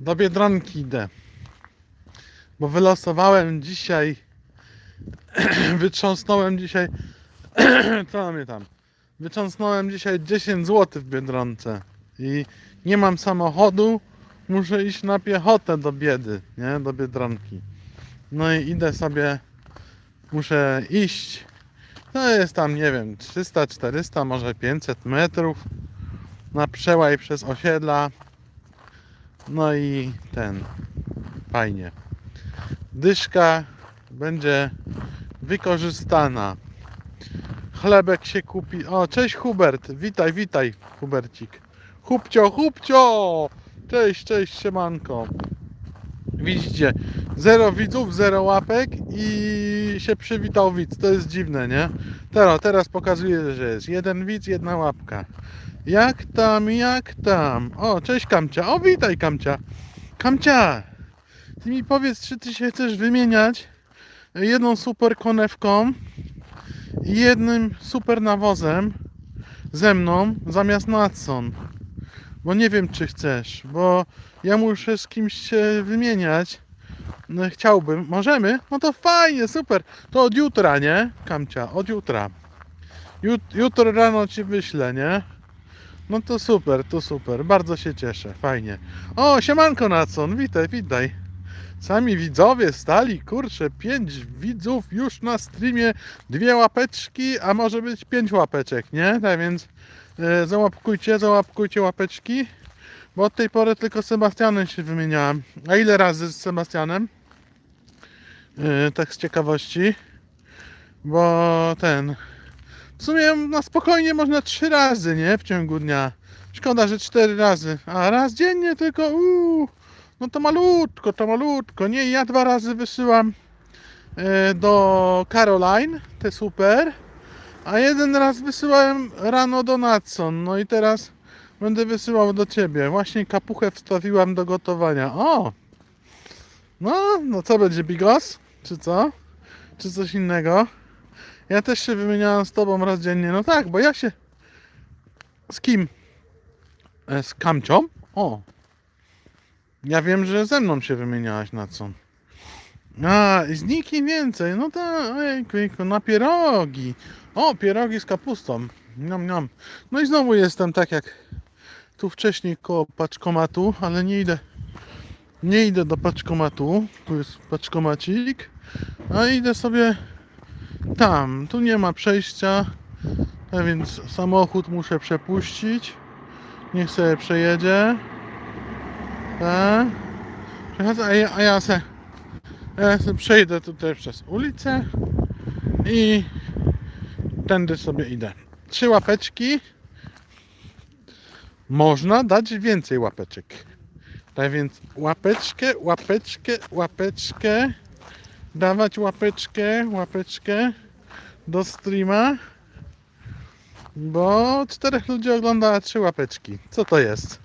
Do Biedronki idę. Bo wylosowałem dzisiaj, wytrząsnąłem dzisiaj, co mnie tam, wytrząsnąłem dzisiaj 10 zł w Biedronce i nie mam samochodu, muszę iść na piechotę do biedy, nie, do Biedronki. No i idę sobie, muszę iść, to jest tam, nie wiem, 300, 400, może 500 metrów na przełaj przez osiedla. No i ten, fajnie. Dyszka będzie wykorzystana. Chlebek się kupi. O, cześć Hubert. Witaj, witaj, Hubercik. Hubcio, Hubcio! Cześć, cześć, siemanko. Widzicie, zero widzów, zero łapek i się przywitał widz. To jest dziwne, nie? Teraz, teraz pokazuję, że jest jeden widz, jedna łapka. Jak tam, jak tam? O, cześć Kamcia. O, witaj Kamcia. Kamcia, ty mi powiedz, czy ty się chcesz wymieniać jedną super konewką i jednym super nawozem ze mną zamiast Natson. Bo nie wiem, czy chcesz, bo ja muszę z kimś się wymieniać. No, chciałbym. Możemy? No to fajnie, super. To od jutra, nie? Kamcia, od jutra. Jut, jutro rano ci wyślę, nie? No to super, to super. Bardzo się cieszę. Fajnie. O, siemanko Nacon. Witaj, witaj. Sami widzowie stali, kurczę, pięć widzów już na streamie, dwie łapeczki, a może być pięć łapeczek, nie? Tak więc e, załapkujcie, załapkujcie łapeczki, bo od tej pory tylko z Sebastianem się wymieniałem. A ile razy z Sebastianem? E, tak z ciekawości. Bo ten... W sumie na spokojnie można trzy razy, nie? W ciągu dnia. Szkoda, że cztery razy. A raz dziennie tylko, uuu, no to malutko, to malutko. Nie, ja dwa razy wysyłam e, do Caroline, te super. A jeden raz wysyłałem rano do Natson. No i teraz będę wysyłał do ciebie. Właśnie kapuchę wstawiłam do gotowania. O! No, no co będzie bigos? Czy co? Czy coś innego? Ja też się wymieniałem z tobą raz dziennie. No tak, bo ja się. Z kim? E, Z Kamcią? O. Ja wiem, że ze mną się wymieniałaś na co. A, z nikim więcej. No to, ojejku, jejku, na pierogi. O, pierogi z kapustą. Niam, niam. No i znowu jestem tak jak tu wcześniej koło paczkomatu, ale nie idę. Nie idę do paczkomatu. Tu jest paczkomacik. A idę sobie tam, tu nie ma przejścia, a więc samochód muszę przepuścić. Niech sobie przejedzie. Tak. Przechodzę, a ja, a ja se, ja se przejdę tutaj przez ulicę i tędy sobie idę. Trzy łapeczki. Można dać więcej łapeczek. Tak więc łapeczkę, łapeczkę, łapeczkę dawać łapeczkę, łapeczkę do streama, bo czterech ludzi ogląda, a trzy łapeczki. Co to jest?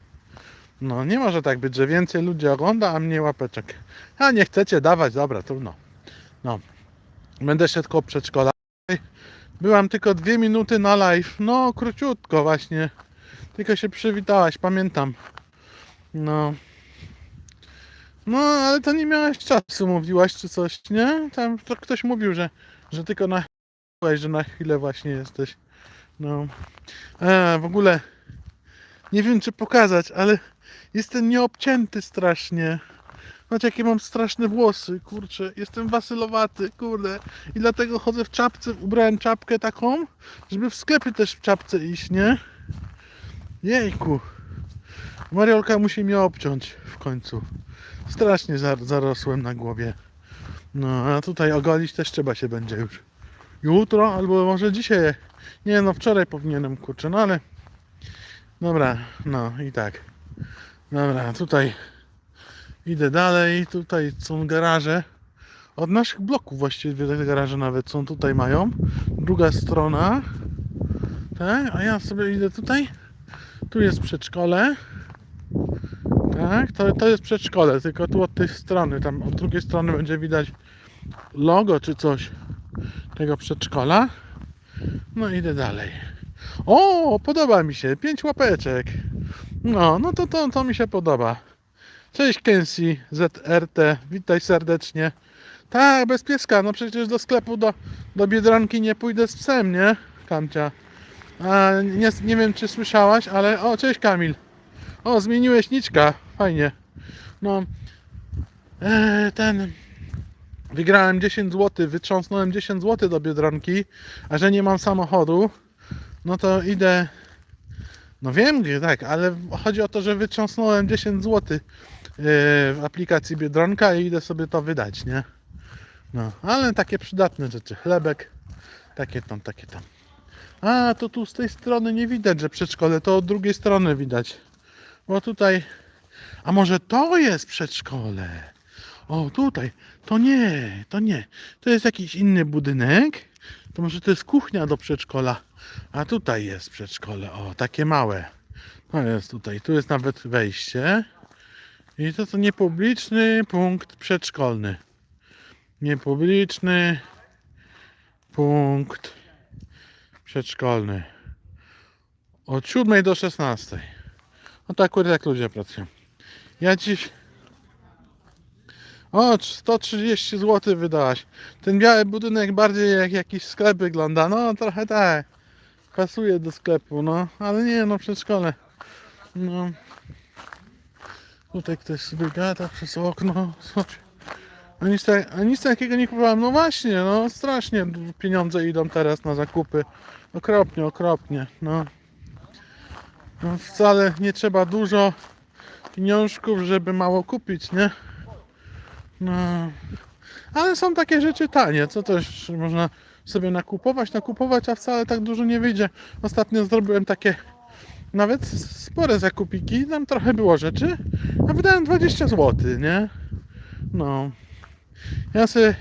No, nie może tak być, że więcej ludzi ogląda, a mniej łapeczek. A nie chcecie dawać, dobra, trudno. No, będę szedł koło przedszkola. Byłam tylko dwie minuty na live. No, króciutko właśnie. Tylko się przywitałaś, pamiętam. No. No, ale to nie miałaś czasu, mówiłaś czy coś, nie? Tam to ktoś mówił, że, że tylko na chwilę, że na chwilę właśnie jesteś. No. A, w ogóle nie wiem czy pokazać, ale jestem nieobcięty strasznie. Znaczy jakie mam straszne włosy, kurczę, jestem wasylowaty, kurde. I dlatego chodzę w czapce, ubrałem czapkę taką, żeby w sklepy też w czapce iść, nie? Jejku. Mariolka musi mnie obciąć w końcu. Strasznie zar- zarosłem na głowie. No, a tutaj ogolić też trzeba się będzie już. Jutro, albo może dzisiaj. Nie no, wczoraj powinienem, kurczę, no ale... Dobra, no i tak. Dobra, tutaj idę dalej. Tutaj są garaże. Od naszych bloków właściwie te garaże nawet są tutaj mają. Druga strona. Tak, a ja sobie idę tutaj. Tu jest przedszkole. Tak, to, to jest przedszkole, tylko tu od tej strony, tam od drugiej strony będzie widać logo czy coś tego przedszkola. No idę dalej. O, podoba mi się, pięć łapeczek. No, no to, to, to mi się podoba. Cześć Kensi, ZRT, witaj serdecznie. Tak, bez pieska, no przecież do sklepu, do, do Biedronki nie pójdę z psem, nie? Kamcia. A, nie, nie wiem czy słyszałaś, ale o, cześć Kamil. O, zmieniłeś niczka, fajnie. No, e, ten... Wygrałem 10 zł, wytrząsnąłem 10 zł do Biedronki, a że nie mam samochodu, no to idę... No wiem, gdzie, tak, ale chodzi o to, że wytrząsnąłem 10 zł w aplikacji Biedronka i idę sobie to wydać, nie? No, ale takie przydatne rzeczy. Chlebek, takie tam, takie tam. A, to tu z tej strony nie widać, że przedszkole, to od drugiej strony widać. Bo tutaj... A może to jest przedszkole? O, tutaj. To nie, to nie. To jest jakiś inny budynek. To może to jest kuchnia do przedszkola. A tutaj jest przedszkole. O, takie małe. To jest tutaj. Tu jest nawet wejście. I to to niepubliczny punkt przedszkolny. Niepubliczny punkt przedszkolny. Od 7 do 16. No to akurat jak ludzie pracują. Ja dziś. O, 130 zł wydałaś. Ten biały budynek bardziej jak jakiś sklep wygląda. No, trochę tak. Pasuje do sklepu, no. Ale nie, no przedszkole. No. Tutaj ktoś sobie gada przez okno. Zobacz. A nic, tak, a nic takiego nie kupowałem. No właśnie, no strasznie pieniądze idą teraz na zakupy. Okropnie, okropnie. No. no wcale nie trzeba dużo pieniążków, żeby mało kupić, nie? No. Ale są takie rzeczy tanie, co też można sobie nakupować, nakupować, a wcale tak dużo nie wyjdzie. Ostatnio zrobiłem takie nawet spore zakupiki, tam trochę było rzeczy, a wydałem 20 zł, nie? No. Ja sobie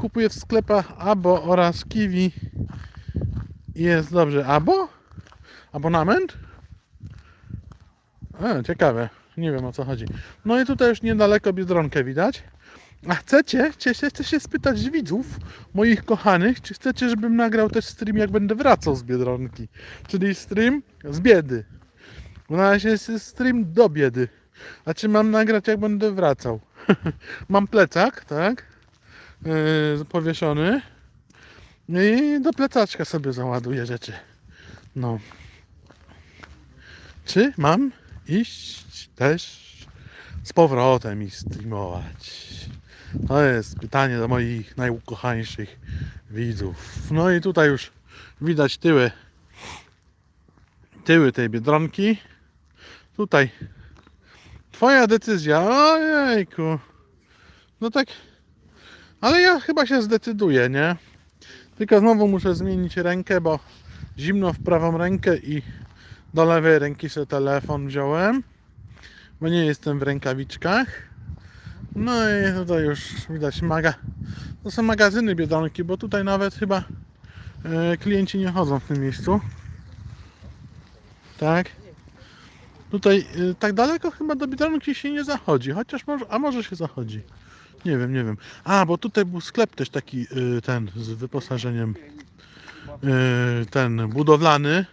kupuję w sklepach Abo oraz Kiwi. I Jest dobrze. Abo? Abonament? A, ciekawe. Nie wiem o co chodzi. No i tutaj już niedaleko Biedronkę widać. A chcecie, chcecie, chcę się spytać widzów, moich kochanych, czy chcecie, żebym nagrał też stream, jak będę wracał z Biedronki? Czyli stream z biedy. Na razie jest stream do biedy. A czy mam nagrać, jak będę wracał? mam plecak, tak? Yy, powieszony. I do plecaczka sobie załaduję rzeczy. No. Czy mam iść też z powrotem i streamować? To jest pytanie do moich najukochańszych widzów. No i tutaj już widać tyły tyły tej biedronki. Tutaj twoja decyzja. Ojejku. No tak. Ale ja chyba się zdecyduję, nie? Tylko znowu muszę zmienić rękę, bo zimno w prawą rękę i do lewej ręki sobie telefon wziąłem. Bo nie jestem w rękawiczkach. No i tutaj już widać maga. To są magazyny Biedronki, bo tutaj nawet chyba e, klienci nie chodzą w tym miejscu. Tak. Tutaj y, tak daleko chyba do Biedronki się nie zachodzi, chociaż może, a może się zachodzi. Nie wiem, nie wiem. A, bo tutaj był sklep też taki y, ten z wyposażeniem ten budowlany,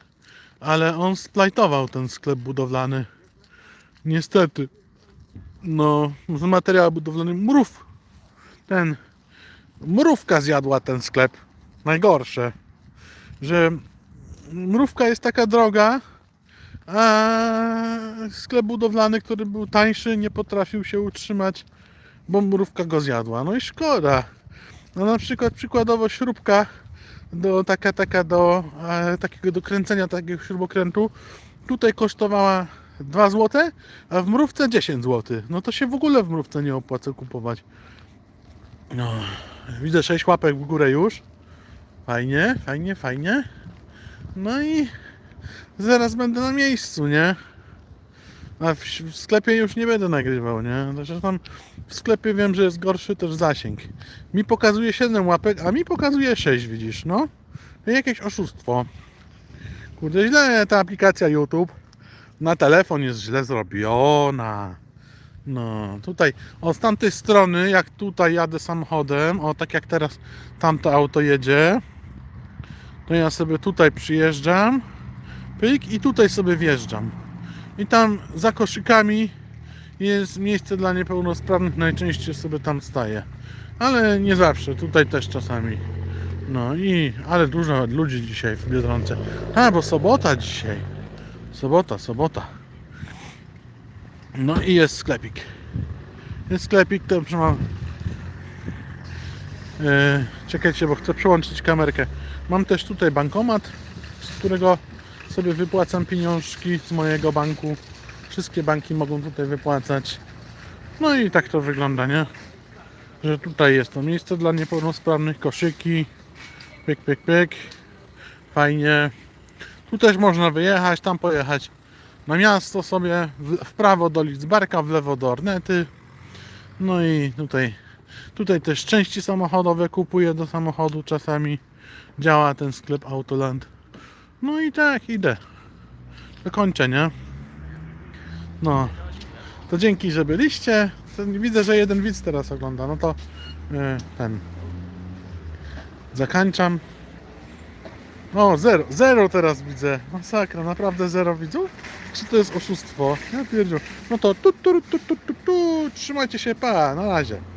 ale on splajtował ten sklep budowlany. Niestety. No, z materiału budowlanego mrów. Ten mrówka zjadła ten sklep. Najgorsze, że mrówka jest taka droga, a sklep budowlany, który był tańszy, nie potrafił się utrzymać, bo mrówka go zjadła. No i szkoda. No na przykład przykładowo śrubka do taka taka do e, takiego do kręcenia takiego śrubokrętu tutaj kosztowała 2 zł, a w mrówce 10 zł. No to się w ogóle w mrówce nie opłaca kupować. No, widzę 6 łapek w górę już. Fajnie, fajnie, fajnie. No i zaraz będę na miejscu, nie? A w, w sklepie już nie będę nagrywał, nie? Zresztą tam w sklepie wiem, że jest gorszy też zasięg. Mi pokazuje 7 łapek, a mi pokazuje 6, widzisz, no? Jakieś oszustwo. Kurde, źle ta aplikacja YouTube na telefon jest źle zrobiona. No, tutaj, o z tamtej strony, jak tutaj jadę samochodem, o tak jak teraz tamto auto jedzie, to ja sobie tutaj przyjeżdżam, pyk i tutaj sobie wjeżdżam. I tam za koszykami jest miejsce dla niepełnosprawnych, najczęściej sobie tam staję. Ale nie zawsze, tutaj też czasami. No i, ale dużo ludzi dzisiaj w Biedronce. A, bo sobota dzisiaj. Sobota, sobota. No i jest sklepik. Jest sklepik, to mam... E, czekajcie, bo chcę przełączyć kamerkę. Mam też tutaj bankomat, z którego sobie wypłacam pieniążki z mojego banku. Wszystkie banki mogą tutaj wypłacać. No i tak to wygląda, nie? Że tutaj jest to miejsce dla niepełnosprawnych, koszyki. Pyk, pyk, pyk. Fajnie. Tu też można wyjechać, tam pojechać na miasto sobie, w, prawo do Lidzbarka, w lewo do Ornety. No i tutaj, tutaj też części samochodowe kupuję do samochodu czasami. Działa ten sklep Autoland. No i tak, idę. Dokończę, nie? No. To dzięki, że byliście. Widzę, że jeden widz teraz ogląda. No to e, ten. Zakończam. O, zero. Zero teraz widzę. Masakra, naprawdę zero widzów? Czy to jest oszustwo? Ja pierdziu. No to tu, tu, tu, tu, tu, tu. Trzymajcie się, pa. Na razie.